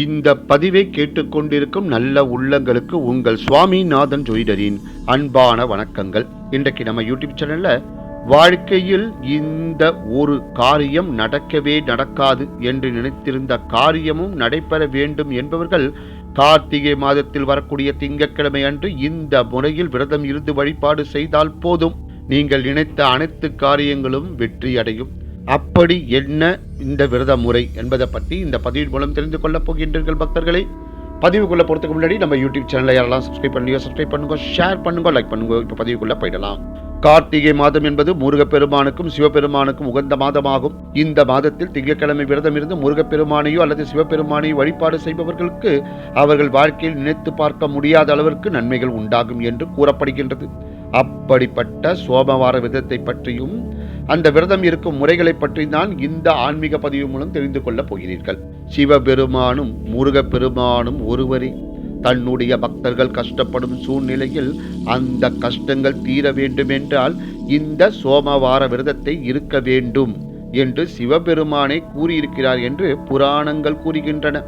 இந்த பதிவை கேட்டுக்கொண்டிருக்கும் நல்ல உள்ளங்களுக்கு உங்கள் சுவாமிநாதன் ஜோதிடரின் அன்பான வணக்கங்கள். இன்றைக்கு நம்ம யூடியூப் சேனல்ல வாழ்க்கையில் இந்த ஒரு காரியம் நடக்கவே நடக்காது என்று நினைத்திருந்த காரியமும் நடைபெற வேண்டும் என்பவர்கள் கார்த்திகை மாதத்தில் வரக்கூடிய திங்கட்கிழமை அன்று இந்த முறையில் விரதம் இருந்து வழிபாடு செய்தால் போதும். நீங்கள் நினைத்த அனைத்து காரியங்களும் வெற்றி அடையும் அப்படி என்ன இந்த விரத முறை என்பதை பற்றி இந்த பதிவின் மூலம் தெரிந்து கொள்ளப் போகின்றீர்கள் பக்தர்களை. பதிவுக்குள்ள பொறுத்துக்கு முன்னாடி நம்ம யூடியூப் சேனலை யாரெல்லாம் சப்ஸ்கிரைப் பண்ணியோ சப்ஸ்கிரைப் பண்ணுங்க ஷேர் பண்ணுங்க லைக் பண்ணுங்க. இப்போ பதிவுக்குள்ள போயிடலாம். கார்த்திகை மாதம் என்பது முருகப்பெருமானுக்கும் சிவபெருமானுக்கும் உகந்த மாதமாகும். இந்த மாதத்தில் திங்கட்கிழமை விரதம் இருந்து முருகப்பெருமானையோ அல்லது சிவபெருமானையோ வழிபாடு செய்பவர்களுக்கு அவர்கள் வாழ்க்கையில் நினைத்து பார்க்க முடியாத அளவிற்கு நன்மைகள் உண்டாகும் என்று கூறப்படுகின்றது. அப்படிப்பட்ட சோமவார விதத்தை பற்றியும் அந்த விரதம் இருக்கும் முறைகளை பற்றி தான் இந்த ஆன்மீக பதிவு மூலம் தெரிந்து கொள்ளப் போகிறீர்கள். சிவபெருமானும் முருகப்பெருமானும் ஒருவரே. தன்னுடைய பக்தர்கள் கஷ்டப்படும் சூழ்நிலையில் அந்த கஷ்டங்கள் தீர வேண்டுமென்றால் இந்த சோமவார விரதத்தை இருக்க வேண்டும் என்று சிவபெருமானை கூறியிருக்கிறார் என்று புராணங்கள் கூறுகின்றன.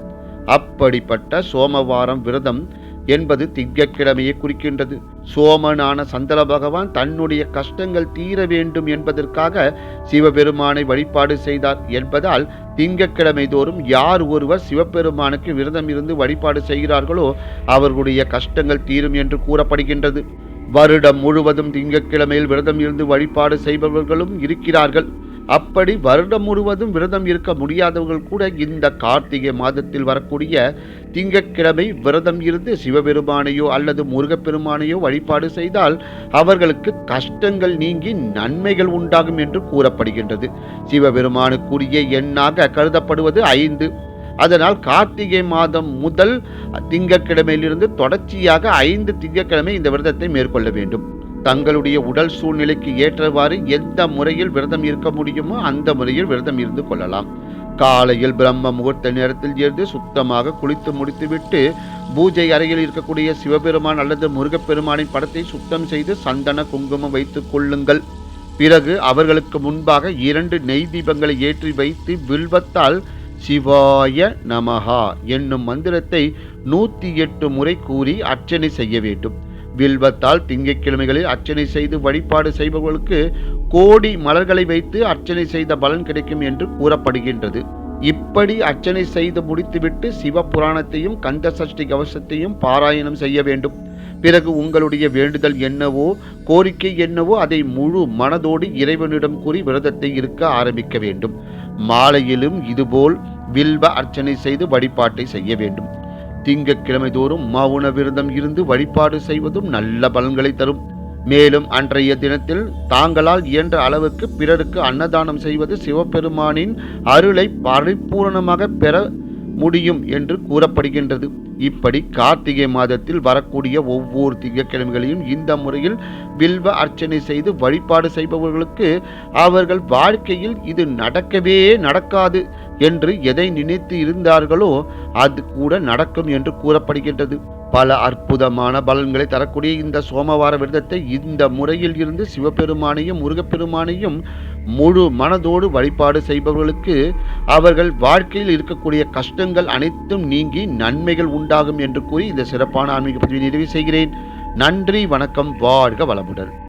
அப்படிப்பட்ட சோமவாரம் விரதம் என்பது திங்கட்கிழமையை குறிக்கின்றது. சோமனான சந்திர பகவான் தன்னுடைய கஷ்டங்கள் தீர வேண்டும் என்பதற்காக சிவபெருமானை வழிபாடு செய்தார் என்பதால் திங்கட்கிழமை தோறும் யார் ஒருவர் சிவபெருமானுக்கு விரதம் இருந்து வழிபாடு செய்கிறார்களோ அவர்களுடைய கஷ்டங்கள் தீரும் என்று கூறப்படுகின்றது. வருடம் முழுவதும் திங்கட்கிழமையில் விரதம் இருந்து வழிபாடு செய்பவர்களும் இருக்கிறார்கள். அப்படி வருடம் முழுவதும் விரதம் இருக்க முடியாதவர்கள் கூட இந்த கார்த்திகை மாதத்தில் வரக்கூடிய திங்கட்கிழமை விரதம் இருந்து சிவபெருமானையோ அல்லது முருகப்பெருமானையோ வழிபாடு செய்தால் அவர்களுக்கு கஷ்டங்கள் நீங்கி நன்மைகள் உண்டாகும் என்று கூறப்படுகின்றது. சிவபெருமானுக்குரிய எண்ணாக கருதப்படுவது ஐந்து. அதனால் கார்த்திகை மாதம் முதல் திங்கட்கிழமையிலிருந்து தொடர்ச்சியாக ஐந்து திங்கட்கிழமை இந்த விரதத்தை மேற்கொள்ள வேண்டும். தங்களுடைய உடல் சூழ்நிலைக்கு ஏற்றவாறு எந்த முறையில் விரதம் இருக்க முடியுமோ அந்த முறையில் விரதம் இருந்து கொள்ளலாம். காலையில் பிரம்ம முகூர்த்த நேரத்தில் இருந்து சுத்தமாக குளித்து முடித்துவிட்டு பூஜை அறையில் இருக்கக்கூடிய சிவபெருமான் அல்லது முருகப்பெருமானின் படத்தை சுத்தம் செய்து சந்தன குங்குமம் வைத்துக் கொள்ளுங்கள். பிறகு அவர்களுக்கு முன்பாக இரண்டு நெய் தீபங்களை ஏற்றி வைத்து வில்வத்தால் சிவாய நமஹா என்னும் மந்திரத்தை நூற்றி எட்டு முறை கூறி அர்ச்சனை செய்ய வேண்டும். வில்வத்தால் திங்கட்கிழமைகளில் அர்ச்சனை செய்து வழிபாடு செய்பவர்களுக்கு கோடி மலர்களை வைத்து அர்ச்சனை செய்த பலன் கிடைக்கும் என்று கூறப்படுகின்றது. இப்படி அர்ச்சனை செய்து முடித்துவிட்டு சிவ புராணத்தையும் கந்த சஷ்டி கவசத்தையும் பாராயணம் செய்ய வேண்டும். பிறகு உங்களுடைய வேண்டுதல் என்னவோ கோரிக்கை என்னவோ அதை முழு மனதோடு இறைவனிடம் கூறி விரதத்தை இருக்க ஆரம்பிக்க வேண்டும். மாலையிலும் இதுபோல் வில்வ அர்ச்சனை செய்து வழிபாட்டை செய்ய வேண்டும். திங்கட்கிழமை தோறும் மௌன விரதம் இருந்து வழிபாடு செய்வதும் நல்ல பலன்களை தரும். மேலும் அன்றைய தினத்தில் தாங்களால் இயன்ற அளவுக்கு பிறருக்கு அன்னதானம் செய்வது சிவபெருமானின் அருளை பரிபூரணமாக பெற முடியும் என்று கூறப்படுகின்றது. இப்படி கார்த்திகை மாதத்தில் வரக்கூடிய ஒவ்வொரு திங்கட்கிழமைகளையும் இந்த முறையில் வில்வ அர்ச்சனை செய்து வழிபாடு செய்பவர்களுக்கு அவர்கள் வாழ்க்கையில் இது நடக்கவே நடக்காது. என்று எதை நினைத்து இருந்தார்களோ அது கூட நடக்கும் என்று கூறப்படுகின்றது. பல அற்புதமான பலன்களை தரக்கூடிய இந்த சோமவார விரதத்தை இந்த முறையில் இருந்து சிவபெருமானையும் முருகப்பெருமானையும் முழு மனதோடு வழிபாடு செய்பவர்களுக்கு அவர்கள் வாழ்க்கையில் இருக்கக்கூடிய கஷ்டங்கள் அனைத்தும் நீங்கி நன்மைகள் உண்டாகும் என்று கூறி இந்த சிறப்பான ஆன்மீக பதிவை நிறைவு செய்கிறேன். நன்றி வணக்கம் வாழ்க வளமுடன்.